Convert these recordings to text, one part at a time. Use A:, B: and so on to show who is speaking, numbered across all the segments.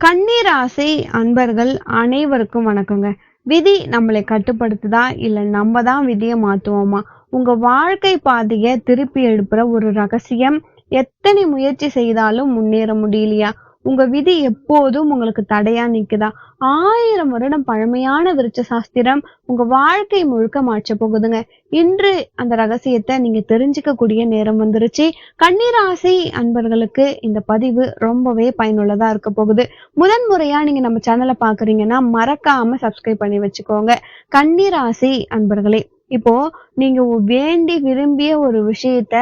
A: கன்னிராசி அன்பர்கள் அனைவருக்கும் வணக்கங்க. விதி நம்மளை கட்டுப்படுத்துதா? இல்ல நம்ம தான் விதியை மாத்துவோமா? உங்க வாழ்க்கை பாதைய திருப்பி எழுப்புற ஒரு ரகசியம் எத்தனை முயற்சி செய்தாலும் முன்னேற முடியலையா? உங்க விதி எப்போதும் உங்களுக்கு தடையா நிக்குதா? ஆயிரம் வருடம் பழமையான விருச்ச சாஸ்திரம் உங்க வாழ்க்கை முழுக்க மாற்ற போகுதுங்க. இன்று அந்த ரகசியத்தை நீங்க தெரிஞ்சுக்க கூடிய நேரம் வந்துருச்சு. கன்னிராசி அன்பர்களுக்கு இந்த பதிவு ரொம்பவே பயனுள்ளதா இருக்க போகுது. முதன் முறையா நீங்க நம்ம சேனலை பாக்குறீங்கன்னா மறக்காம சப்ஸ்கிரைப் பண்ணி வச்சுக்கோங்க. கன்னிராசி அன்பர்களே இப்போ நீங்க வேண்டி விரும்பிய ஒரு விஷயத்த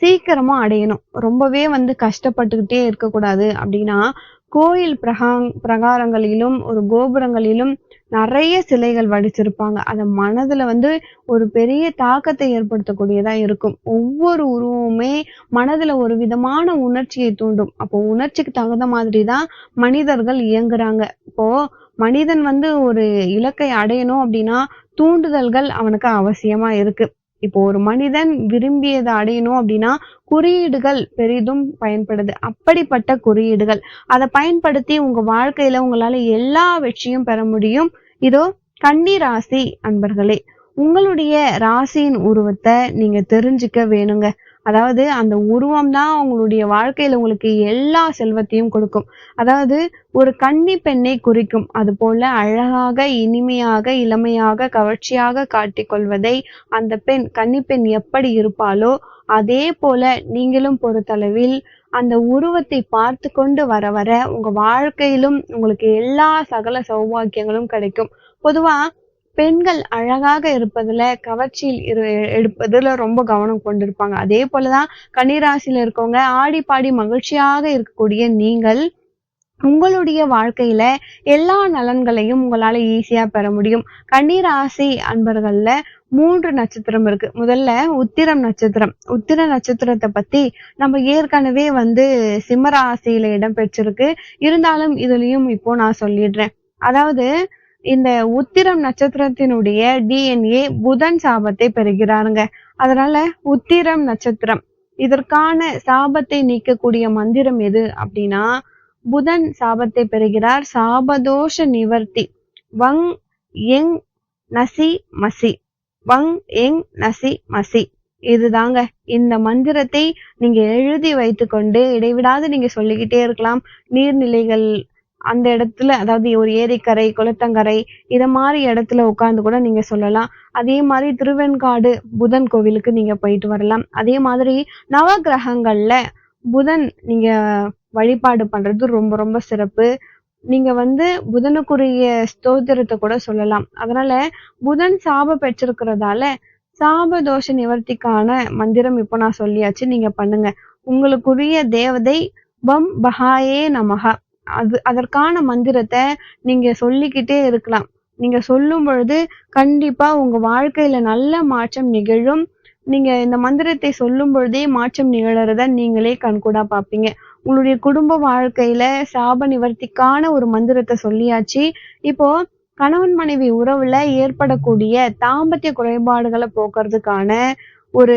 A: சீக்கிரமா அடையணும். ரொம்பவே வந்து கஷ்டப்பட்டுக்கிட்டே இருக்கக்கூடாது. அப்படின்னா கோயில் பிரகா பிரகாரங்களிலும் ஒரு கோபுரங்களிலும் நிறைய சிலைகள் வடிச்சிருப்பாங்க. அத மனதுல வந்து ஒரு பெரிய தாக்கத்தை ஏற்படுத்தக்கூடியதா இருக்கும். ஒவ்வொரு உருவமுமே மனதுல ஒரு விதமான உணர்ச்சியை தூண்டும். அப்போ உணர்ச்சிக்கு தகுந்த மாதிரி தான் மனிதர்கள் இயங்குறாங்க. இப்போ மனிதன் வந்து ஒரு இலக்கை அடையணும் அப்படின்னா தூண்டுதல்கள் அவனுக்கு அவசியமா இருக்கு. இப்போ ஒரு மனிதன் விரும்பியதை அடையணும் அப்படின்னா குறியீடுகள் பெரிதும் பயன்படுது. அப்படிப்பட்ட குறியீடுகள். அதை பயன்படுத்தி உங்க வாழ்க்கையில உங்களால எல்லா வெற்றியும் பெற முடியும். இதோ கன்னி ராசி அன்பர்களே. உங்களுடைய ராசியின் உருவத்தை நீங்க தெரிஞ்சுக்க வேணுங்க. அதாவது அந்த உருவம் தான் உங்களுடைய வாழ்க்கையில உங்களுக்கு எல்லா செல்வத்தையும் கொடுக்கும். அதாவது ஒரு கன்னி பெண்ணை குறிக்கும். அது போல அழகாக இனிமையாக இளமையாக கவர்ச்சியாக காட்டிக்கொள்வதை அந்த பெண் கன்னி பெண் எப்படி இருப்பாளோ அதே போல நீங்களும் பொறுத்தளவில் அந்த உருவத்தை பார்த்து கொண்டு வர வர உங்க வாழ்க்கையிலும் உங்களுக்கு எல்லா சகல சௌபாக்கியங்களும் கிடைக்கும். பொதுவா பெண்கள் அழகாக இருப்பதுல கவர்ச்சியில் இரு எடுப்பதுல ரொம்ப கவனம் கொண்டிருப்பாங்க. அதே போலதான் கன்னிராசியில இருக்கவங்க ஆடி பாடி மகிழ்ச்சியாக இருக்கக்கூடிய நீங்கள் உங்களுடைய வாழ்க்கையில எல்லா நலன்களையும் உங்களால ஈஸியா பெற முடியும். கன்னிராசி அன்பர்கள்ல மூன்று நட்சத்திரம் இருக்கு. முதல்ல உத்திரம் நட்சத்திரம். உத்திர நட்சத்திரத்தை பத்தி நம்ம ஏற்கனவே வந்து சிம்மராசியில இடம் பெற்றிருக்கு. இருந்தாலும் இதுலயும் இப்போ நான் சொல்லிடுறேன். அதாவது இந்த உத்திரம் நட்சத்திரத்தினுடைய டிஎன்ஏ புதன் சாபத்தை பெறுகிறாருங்க. அதனால உத்திரம் நட்சத்திரம் இதற்கான சாபத்தை நீக்கக்கூடிய மந்திரம் எது அப்படின்னா புதன் சாபத்தை பெறுகிறார். சாபதோஷ நிவர்த்தி வங் எங் நசி மசி வங் எங் நசி மசி. இதுதாங்க. இந்த மந்திரத்தை நீங்க எழுதி வைத்துக்கொண்டு இடைவிடாது நீங்க சொல்லிக்கிட்டே இருக்கலாம். நீர்நிலைகள் அந்த இடத்துல அதாவது ஒரு ஏரிக்கரை குளத்தங்கரை இதை மாதிரி இடத்துல உட்காந்து கூட நீங்க சொல்லலாம். அதே மாதிரி திருவெண்காடு புதன் கோவிலுக்கு நீங்க போயிட்டு வரலாம். அதே மாதிரி நவ கிரகங்கள்ல புதன் நீங்க வழிபாடு பண்றது ரொம்ப ரொம்ப சிறப்பு. நீங்க வந்து புதனுக்குரிய ஸ்தோத்திரத்தை கூட சொல்லலாம். அதனால புதன் சாப பெற்றிருக்கிறதால சாப தோஷ நிவர்த்திக்கான மந்திரம் இப்போ நான் சொல்லியாச்சு. நீங்க பண்ணுங்க. உங்களுக்குரிய தேவதை பம் பஹாயே நமகா அது அதற்கான மந்திரத்தை நீங்க சொல்லிக்கிட்டே இருக்கலாம். நீங்க சொல்லும் பொழுது கண்டிப்பா உங்க வாழ்க்கையில நல்ல மாற்றம் நிகழும். நீங்க இந்த மந்திரத்தை சொல்லும் பொழுதே மாற்றம் நிகழறத நீங்களே கண்கூடா பாப்பீங்க உங்களுடைய குடும்ப வாழ்க்கையில சாப நிவர்த்திக்கான ஒரு மந்திரத்தை சொல்லியாச்சு. இப்போ கணவன் மனைவி உறவுல ஏற்படக்கூடிய தாம்பத்திய குறைபாடுகளை போக்குறதுக்கான ஒரு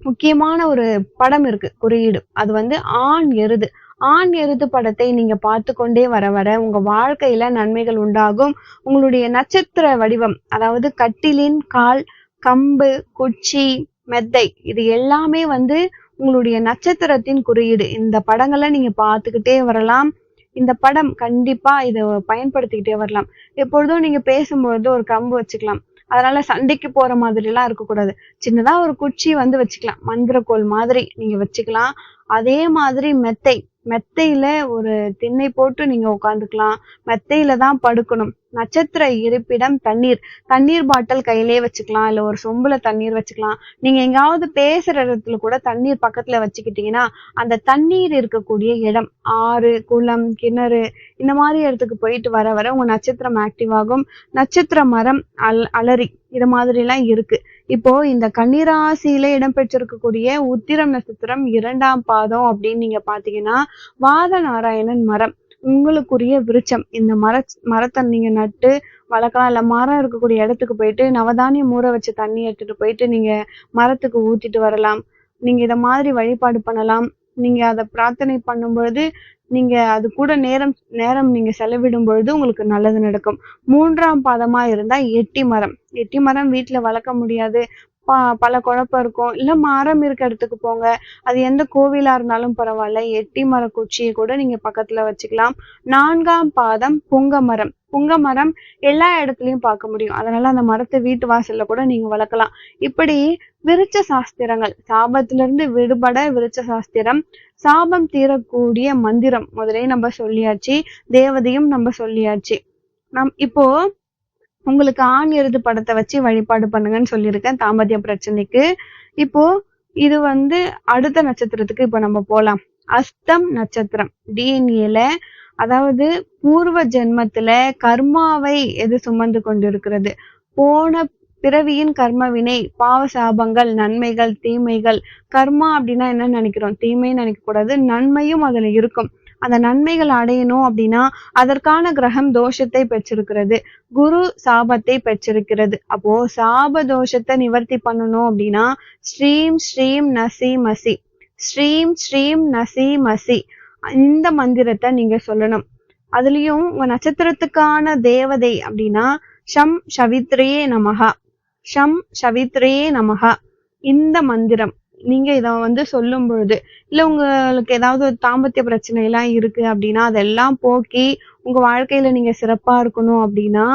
A: முக்கியமான ஒரு படம் இருக்கு குறியீடு. அது வந்து ஆண் எருது. ஆண் எருது படத்தை நீங்க பார்த்து கொண்டே வர வர உங்க வாழ்க்கையில நன்மைகள் உண்டாகும். உங்களுடைய நட்சத்திர வடிவம் அதாவது கட்டிலின் கால் கம்பு குச்சி மெத்தை இது எல்லாமே வந்து உங்களுடைய நட்சத்திரத்தின் குறியீடு. இந்த படங்களை நீங்க பார்த்துக்கிட்டே வரலாம். இந்த படம் கண்டிப்பா இதை பயன்படுத்திக்கிட்டே வரலாம். எப்பொழுதும் நீங்க பேசும்பொழுது ஒரு கம்பு வச்சுக்கலாம். அதனால சண்டைக்கு போற மாதிரி எல்லாம் இருக்கக்கூடாது. சின்னதா ஒரு குச்சி வந்து வச்சுக்கலாம். மந்திரக்கோள் மாதிரி நீங்க வச்சுக்கலாம். அதே மாதிரி மெத்தை மெத்தையில ஒரு திண்ணை போட்டு நீங்க உட்காந்துக்கலாம் மெத்தையில தான் படுக்கணும். நட்சத்திர இருப்பிடம் தண்ணீர். தண்ணீர் பாட்டில் கையிலே வச்சுக்கலாம். இல்ல ஒரு சொம்புல தண்ணீர் வச்சுக்கலாம். நீங்க எங்காவது பேசுற இடத்துல கூட தண்ணீர் பக்கத்துல வச்சுக்கிட்டீங்கன்னா அந்த தண்ணீர் இருக்கக்கூடிய இடம் ஆறு குளம் கிணறு இந்த மாதிரி இடத்துக்கு போயிட்டு வர வர உங்க நட்சத்திரம் ஆக்டிவ் ஆகும். நட்சத்திர மரம் அல் அலரி இது மாதிரி எல்லாம் இருக்கு. இப்போ இந்த கன்னிராசியில இடம்பெற்றிருக்கக்கூடிய உத்திரம் நட்சத்திரம் இரண்டாம் பாதம் அப்படின்னு நீங்க பாத்தீங்கன்னா வாத நாராயணன் மரம் உங்களுக்குரிய விருச்சம் இந்த மர மரத்தை நீங்க நட்டு வளர்க்கலாம் இல்லை மரம் இருக்கக்கூடிய இடத்துக்கு போயிட்டு நவதானியம் ஊற வச்ச தண்ணி எடுத்துட்டு போயிட்டு நீங்க மரத்துக்கு ஊத்திட்டு வரலாம். நீங்க இதை மாதிரி வழிபாடு பண்ணலாம். நீங்க அதை பிரார்த்தனை பண்ணும்பொழுது நீங்க அது கூட நேரம் நேரம் நீங்க செலவிடும் பொழுது உங்களுக்கு நல்லது நடக்கும். மூன்றாம் பாதமா இருந்தா எட்டி மரம். எட்டி மரம் வீட்டுல வளர்க்க முடியாது. ப பல குழப்பம் இருக்கும். இல்ல மரம் இருக்க இடத்துக்கு போங்க. அது எந்த கோவிலா இருந்தாலும் பரவாயில்ல. எட்டி மர குச்சியை கூட நீங்க பக்கத்துல வச்சுக்கலாம். நான்காம் பாதம் புங்க மரம். புங்க மரம் எல்லா இடத்துலையும் பார்க்க முடியும். அதனால அந்த மரத்தை வீட்டு வாசல்ல கூட நீங்க வளர்க்கலாம். இப்படி விருச்ச சாஸ்திரங்கள் சாபத்திலிருந்து விடுபட விருச்ச சாஸ்திரம் சாபம் தீரக்கூடிய மந்திரம் முதலே நம்ம சொல்லியாச்சு. தேவதையும் நம்ம சொல்லியாச்சு. நம் இப்போ உங்களுக்கு ஆண் எருது படத்தை வச்சு வழிபாடு பண்ணுங்கன்னு சொல்லியிருக்கேன் தாம்பத்திய பிரச்சனைக்கு. இப்போ இது வந்து அடுத்த நட்சத்திரத்துக்கு இப்போ நம்ம போலாம். அஸ்தம் நட்சத்திரம் டிஎன்ஏல அதாவது பூர்வ ஜென்மத்துல கர்மாவை எது சுமந்து கொண்டிருக்கிறது? போன பிறவியின் கர்ம வினை பாவ சாபங்கள் நன்மைகள் தீமைகள். கர்மா அப்படின்னா என்ன நினைக்கிறோம். தீமைன்னு நினைக்க கூடாது நன்மையும் அதுல இருக்கும். அந்த நன்மைகள் அடையணும் அப்படின்னா அதற்கான கிரகம் தோஷத்தை பெற்றிருக்கிறது. குரு சாபத்தை பெற்றிருக்கிறது. அப்போ சாப தோஷத்தை நிவர்த்தி பண்ணணும் அப்படின்னா ஸ்ரீம் ஸ்ரீம் நசி மசி. ஸ்ரீம் ஸ்ரீம் நசி மசி. இந்த மந்திரத்தை நீங்க சொல்லணும். அதுலயும் உங்க நட்சத்திரத்துக்கான தேவதை அப்படின்னா ஷம் ஷவித்ரியே நமகா ஷம் ஷவித்ரே நமகா இந்த மந்திரம். நீங்க இத வந்து சொல்லும் பொழுது இல்ல உங்களுக்கு ஏதாவது ஒரு தாம்பத்திய பிரச்சனை எல்லாம் இருக்கு அப்படின்னா அதெல்லாம் போக்கி உங்க வாழ்க்கையில நீங்க சிறப்பா இருக்கணும் அப்படின்னா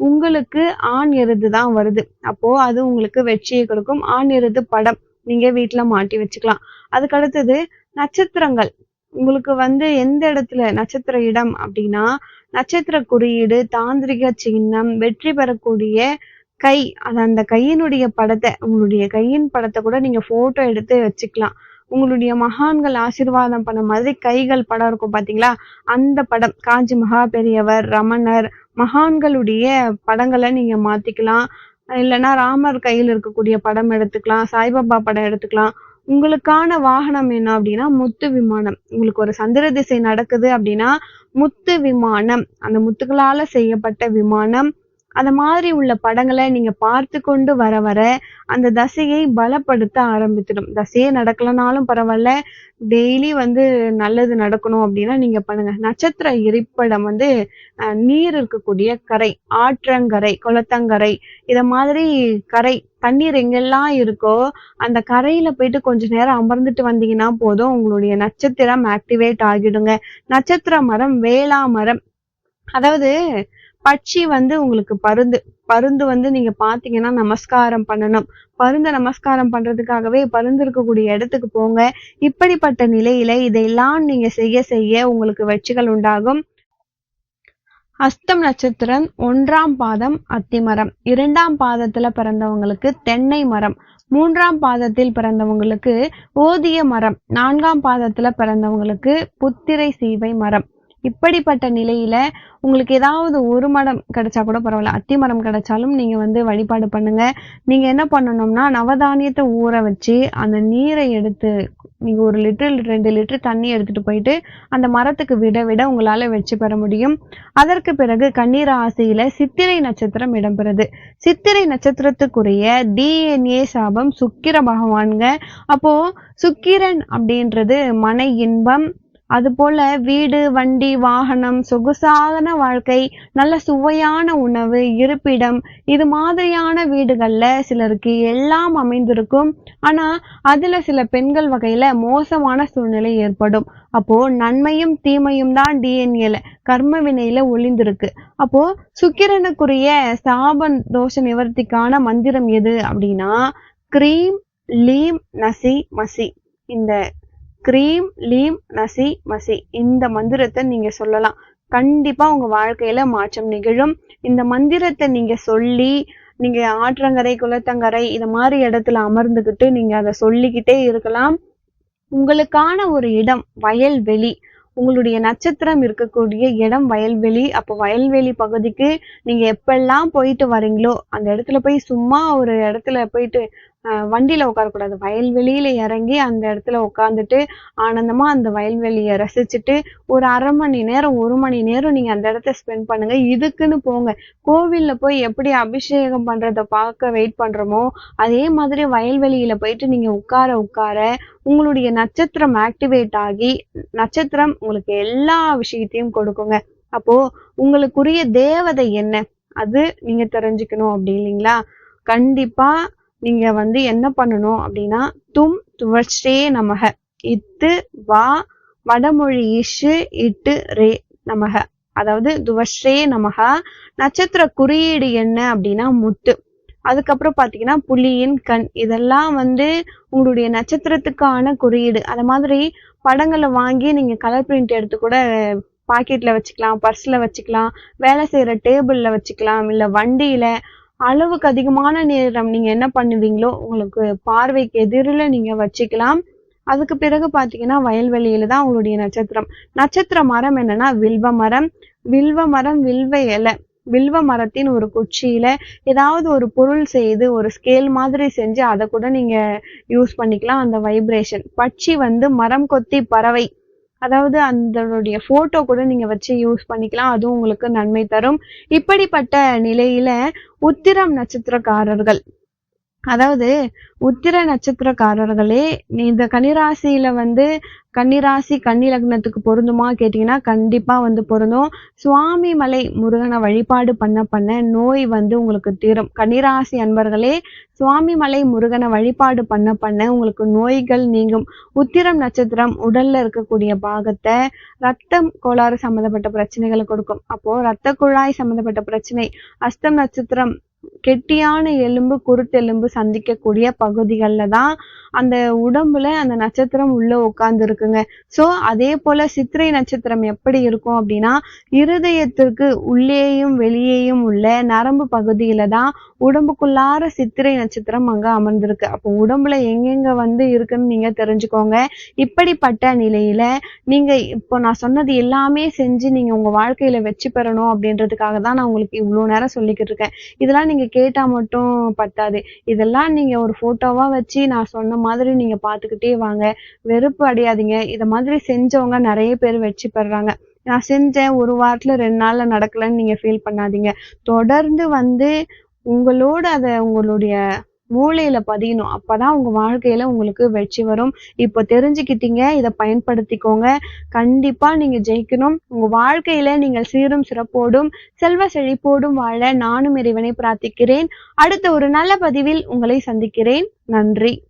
A: உங்களுக்கு ஆண் எருது தான் வருது. அப்போ அது உங்களுக்கு வெற்றியை கொடுக்கும். ஆண் எருது படம் நீங்க வீட்டுல மாட்டி வச்சுக்கலாம். அதுக்கு அடுத்தது நட்சத்திரங்கள். உங்களுக்கு வந்து எந்த இடத்துல நட்சத்திர இடம் அப்படின்னா நட்சத்திர குறியீடு தாந்திரிக சின்னம் வெற்றி பெறக்கூடிய கை. அது அந்த கையினுடைய படத்தை உங்களுடைய கையின் படத்தை கூட நீங்க போட்டோ எடுத்து வச்சுக்கலாம். உங்களுடைய மகான்கள் ஆசீர்வாதம் பண்ண மாதிரி கைகள் படம் இருக்கும் பாத்தீங்களா? அந்த படம் காஞ்சி மகா பெரியவர் ரமணர் மகான்களுடைய படங்களை நீங்க மாத்திக்கலாம். இல்லைன்னா ராமர் கையில் இருக்கக்கூடிய படம் எடுத்துக்கலாம் சாய்பாபா படம் எடுத்துக்கலாம். உங்களுக்கான வாகனம் என்ன அப்படின்னா முத்து விமானம். உங்களுக்கு ஒரு சந்திர திசை நடக்குது அப்படின்னா முத்து விமானம். அந்த முத்துக்களால செய்யப்பட்ட விமானம். அந்த மாதிரி உள்ள படங்களை நீங்க பார்த்து கொண்டு வர வர அந்த தசையை பலப்படுத்த ஆரம்பிச்சிடும் தசையே நடக்கலனாலும் பரவாயில்ல. டெய்லி வந்து நல்லது நடக்கணும் அப்படின்னா நீங்க பண்ணுங்க. நட்சத்திர இருப்பிடம் வந்து நீர் இருக்கக்கூடிய கரை ஆற்றங்கரை குளத்தங்கரை இத மாதிரி கரை தண்ணீர் எங்கெல்லாம் இருக்கோ அந்த கரையில போயிட்டு கொஞ்ச நேரம் அமர்ந்துட்டு வந்தீங்கன்னா போதும் உங்களுடைய நட்சத்திரம் ஆக்டிவேட் ஆகிடுங்க. நட்சத்திர மரம் வேளா மரம் அதாவது பட்சி வந்து உங்களுக்கு பருந்து பருந்து வந்து நீங்க பாத்தீங்கன்னா நமஸ்காரம் பண்ணணும். பருந்த நமஸ்காரம் பண்றதுக்காகவே பருந்து இருக்கக்கூடிய இடத்துக்கு போங்க. இப்படிப்பட்ட நிலையில இதையெல்லாம் நீங்க செய்ய செய்ய உங்களுக்கு வெற்றிகள் உண்டாகும். அஸ்தம் நட்சத்திரம் ஒன்றாம் பாதம் அத்திமரம் இரண்டாம் பாதத்துல பிறந்தவங்களுக்கு தென்னை மரம். மூன்றாம் பாதத்தில் பிறந்தவங்களுக்கு ஓதிய மரம். நான்காம் பாதத்துல பிறந்தவங்களுக்கு புத்திரை சீவை மரம். இப்படிப்பட்ட நிலையில உங்களுக்கு ஏதாவது ஒரு மரம் கிடைச்சா கூட பரவாயில்ல அத்தி மரம் கிடைச்சாலும் நீங்க வந்து வழிபாடு பண்ணுங்க. நீங்க என்ன பண்ணணும்னா நவதானியத்தை ஊற வச்சு அந்த நீரை எடுத்து நீங்க ஒரு லிட்டர் ரெண்டு லிட்டர் தண்ணி எடுத்துட்டு போயிட்டு அந்த மரத்துக்கு விட விட உங்களால வச்சு பெற முடியும். அதற்கு பிறகு கண்ணீர் ஆசையில சித்திரை நட்சத்திரம் இடம்பெறுது. சித்திரை நட்சத்திரத்துக்குரிய டிஎன்ஏ சாபம் சுக்கிர பகவான்க அப்போ சுக்கிரன் அப்படின்றது மன இன்பம் அது போல வீடு வண்டி வாகனம் சொகுசான வாழ்க்கை நல்ல சுவையான உணவு இருப்பிடம் இது மாதிரியான வீடுகள்ல சிலருக்கு எல்லாம் அமைந்திருக்கும். ஆனா அதுல சில பெண்கள் வகையில மோசமான சூழ்நிலை ஏற்படும். அப்போ நன்மையும் தீமையும் தான் டிஎன்ஏல கர்ம வினையில ஒளிந்திருக்கு. அப்போ சுக்கிரனுக்குரிய சாப தோஷ நிவர்த்திக்கான மந்திரம் எது அப்படின்னா கிரீம் லீம் நசி மசி. இந்த க்ரீம் லீம் நசி மசி இந்த மந்திரத்தை நீங்க சொல்லலாம். கண்டிப்பா உங்க வாழ்க்கையில மாற்றம் நிகழும். இந்த மந்திரத்தை நீங்க சொல்லி நீங்க ஆற்றங்கரை குளத்தங்கரை இந்த மாதிரி இடத்துல அமர்ந்துகிட்டு நீங்க அதை சொல்லிக்கிட்டே இருக்கலாம். உங்களுக்கான ஒரு இடம் வயல்வெளி. உங்களுடைய நட்சத்திரம் இருக்கக்கூடிய இடம் வயல்வெளி. அப்போ வயல்வெளி பகுதிக்கு நீங்க எப்பெல்லாம் போயிட்டு வரீங்களோ அந்த இடத்துல போய் சும்மா ஒரு இடத்துல போயிட்டு வண்டியில் உட்காரக்கூடாது. வயல்வெளியில் இறங்கி அந்த இடத்துல உட்காந்துட்டு ஆனந்தமாக அந்த வயல்வெளியை ரசிச்சுட்டு ஒரு அரை மணி நேரம் ஒரு மணி நேரம் நீங்கள் அந்த இடத்த ஸ்பெண்ட் பண்ணுங்கள் இதுக்குன்னு போங்க. கோவில்ல போய் எப்படி அபிஷேகம் பண்ணுறத பார்க்க வெயிட் பண்ணுறோமோ அதே மாதிரி வயல்வெளியில் போயிட்டு நீங்கள் உட்கார உட்கார உங்களுடைய நட்சத்திரம் ஆக்டிவேட் ஆகி நட்சத்திரம் உங்களுக்கு எல்லா விஷயத்தையும் கொடுக்குங்க. அப்போது உங்களுக்குரிய தேவதை என்ன? அது நீங்கள் தெரிஞ்சுக்கணும் அப்படி இல்லைங்களா? கண்டிப்பாக நீங்க வந்து என்ன பண்ணணும் அப்படின்னா தும் துவச்சே நமக. இத்து வா வடமொழி இஷு இட்டு ரே நமக. அதாவது துவஸ்ரே நமக. நட்சத்திர குறியீடு என்ன அப்படின்னா முத்து. அதுக்கப்புறம் பாத்தீங்கன்னா புலியின் கண். இதெல்லாம் வந்து உங்களுடைய நட்சத்திரத்துக்கான குறியீடு. அது மாதிரி படங்களை வாங்கி நீங்க கலர் பிரிண்ட் எடுத்து கூட பாக்கெட்ல வச்சுக்கலாம் பர்ஸ்ல வச்சுக்கலாம் வேலை செய்யற டேபிள்ல வச்சுக்கலாம் இல்லை வண்டியில அளவுக்கு அதிகமான நேரம் நீங்க என்ன பண்ணுவீங்களோ உங்களுக்கு பார்வைக்கு எதிரில் நீங்க வச்சுக்கலாம். அதுக்கு பிறகு பார்த்தீங்கன்னா வயல்வெளியில தான் உங்களுடைய நட்சத்திரம். நட்சத்திர மரம் என்னன்னா வில்வ மரம். வில்வ மரம் வில்வ இலை. வில்வ மரத்தின் ஒரு குச்சியில ஏதாவது ஒரு பொருள் செய்து ஒரு ஸ்கேல் மாதிரி செஞ்சு அதை கூட நீங்க யூஸ் பண்ணிக்கலாம் அந்த வைப்ரேஷன் பட்சி வந்து மரம் கொத்தி பறவை. அதாவது அதனுடைய ஃபோட்டோ கூட நீங்க வச்சு யூஸ் பண்ணிக்கலாம். அதுவும் உங்களுக்கு நன்மை தரும். இப்படிப்பட்ட நிலையில உத்திரம் நட்சத்திரக்காரர்கள் அதாவது உத்திர நட்சத்திரக்காரர்களே நீ இந்த கன்னிராசியில வந்து கன்னிராசி கன்னி லக்னத்துக்கு பொருந்துமா கேட்டீங்கன்னா கண்டிப்பா வந்து பொருந்தும். சுவாமி மலை முருகனை வழிபாடு பண்ண பண்ண நோய் வந்து உங்களுக்கு தீரும். கன்னிராசி அன்பர்களே சுவாமி மலை முருகனை வழிபாடு பண்ண பண்ண உங்களுக்கு நோய்கள் நீங்கும். உத்திரம் நட்சத்திரம் உடல்ல இருக்கக்கூடிய பாகத்தை ரத்தம் கோளாறு சம்மந்தப்பட்ட பிரச்சனைகளை கொடுக்கும். அப்போ ரத்த குழாய் சம்மந்தப்பட்ட பிரச்சனை அஸ்தம் நட்சத்திரம் கெட்டியான எலும்பு குருத்தெலும்பு சந்திக்கக்கூடிய பகுதிகளில் தான் அந்த உடம்புல அந்த நட்சத்திரம் உள்ள உட்கார்ந்து இருக்குங்க ஸோ அதே போல சித்திரை நட்சத்திரம் எப்படி இருக்கும் அப்படின்னா இருதயத்திற்கு உள்ளேயும் வெளியேயும் உள்ள நரம்பு பகுதியில தான் உடம்புக்குள்ளார சித்திரை நட்சத்திரம் அங்க அமர்ந்திருக்கு. அப்போ உடம்புல எங்கெங்க வந்து இருக்குன்னு நீங்க தெரிஞ்சுக்கோங்க. இப்படிப்பட்ட நிலையில நீங்க இப்போ நான் சொன்னது எல்லாமே செஞ்சு நீங்க உங்க வாழ்க்கையில வெற்றி பெறணும் அப்படின்றதுக்காக தான் நான் உங்களுக்கு இவ்வளவு நேரம் சொல்லிக்கிட்டு இருக்கேன். இதெல்லாம் நீங்க கேட்டா மட்டும் பத்தாது. இதெல்லாம் நீங்க ஒரு ஃபோட்டோவாக வச்சு நான் சொன்ன மாதிரி நீங்க பார்த்துக்கிட்டே வாங்க. வெறுப்பு அடையாதீங்க. இதை மாதிரி செஞ்சவங்க நிறைய பேர் வெற்றி பெறுறாங்க நான் செஞ்சேன் ஒரு வாரத்துல ரெண்டு நாள்ல நடக்கலைன்னு நீங்க ஃபீல் பண்ணாதீங்க. தொடர்ந்து வந்து உங்களோட அதை உங்களுடைய மூளையில பதியணும். அப்பதான் உங்க வாழ்க்கையில உங்களுக்கு வெற்றி வரும். இப்போ தெரிஞ்சுக்கிட்டீங்க இதை பயன்படுத்திக்கோங்க. கண்டிப்பா நீங்க ஜெயிக்கணும். உங்க வாழ்க்கையில நீங்கள் சீரும் சிறப்போடும் செல்வ செழிப்போடும் வாழ நானும் இறைவனை பிரார்த்திக்கிறேன். அடுத்த ஒரு நல்ல பதிவில் உங்களை சந்திக்கிறேன். நன்றி.